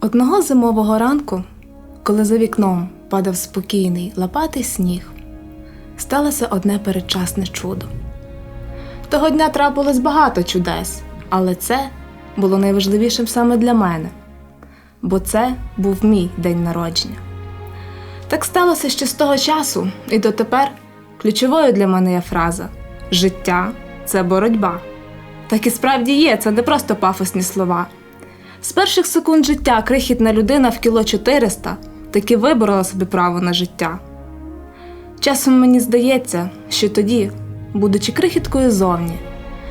Одного зимового ранку, коли за вікном падав спокійний лопатий сніг, сталося одне передчасне чудо. Того дня трапилось багато чудес, але це було найважливішим саме для мене, бо це був мій день народження. Так сталося, що з того часу і дотепер ключовою для мене є фраза Життя це боротьба. Так і справді є, це не просто пафосні слова. З перших секунд життя крихітна людина в кіло 400 таки виборола собі право на життя. Часом мені здається, що тоді, будучи крихіткою зовні,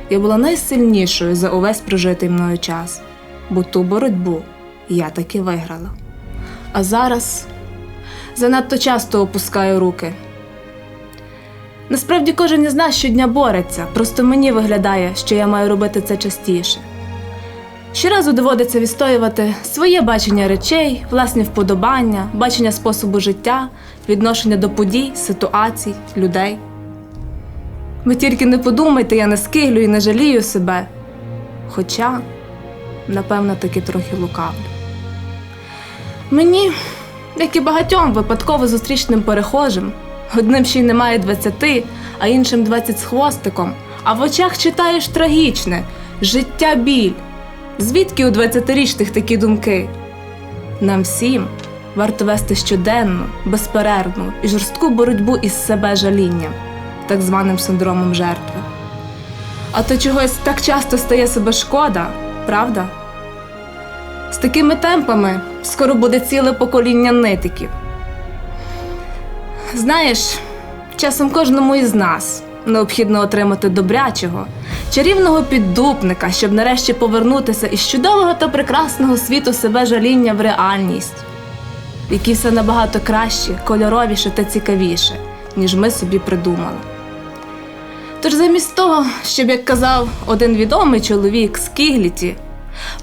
я була найсильнішою за увесь прожитий мною час, бо ту боротьбу я таки виграла. А зараз занадто часто опускаю руки. Насправді кожен із нас щодня бореться, просто мені виглядає, що я маю робити це частіше. Щоразу доводиться відстоювати своє бачення речей, власні вподобання, бачення способу життя, відношення до подій, ситуацій, людей. Ви тільки не подумайте, я не скиглю і не жалію себе. Хоча, напевно, таки трохи лукавлю. Мені, як і багатьом випадково зустрічним перехожим, одним ще й немає 20, а іншим 20 з хвостиком, а в очах читаєш трагічне життя біль. Звідки у 20-річних такі думки? Нам всім варто вести щоденну, безперервну і жорстку боротьбу із себе жалінням, так званим синдромом жертви. А то чогось так часто стає себе шкода, правда? З такими темпами скоро буде ціле покоління нитиків. Знаєш, часом кожному із нас необхідно отримати добрячого, чарівного піддупника, щоб нарешті повернутися із чудового та прекрасного світу себе жаління в реальність, в якій все набагато краще, кольоровіше та цікавіше, ніж ми собі придумали. Тож замість того, щоб, як казав один відомий чоловік з Кігліті,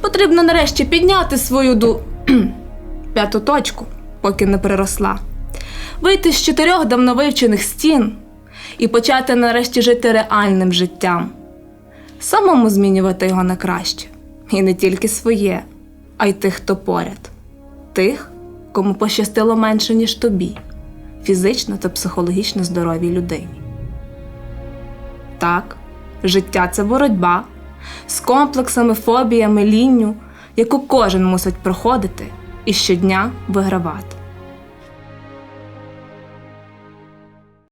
потрібно нарешті підняти свою ду... п'яту точку, поки не приросла, вийти з чотирьох давно вивчених стін і почати нарешті жити реальним життям, самому змінювати його на краще, і не тільки своє, а й тих, хто поряд, тих, кому пощастило менше, ніж тобі, фізично та психологічно здоровій людині. Так, життя це боротьба з комплексами, фобіями, лінню, яку кожен мусить проходити і щодня вигравати.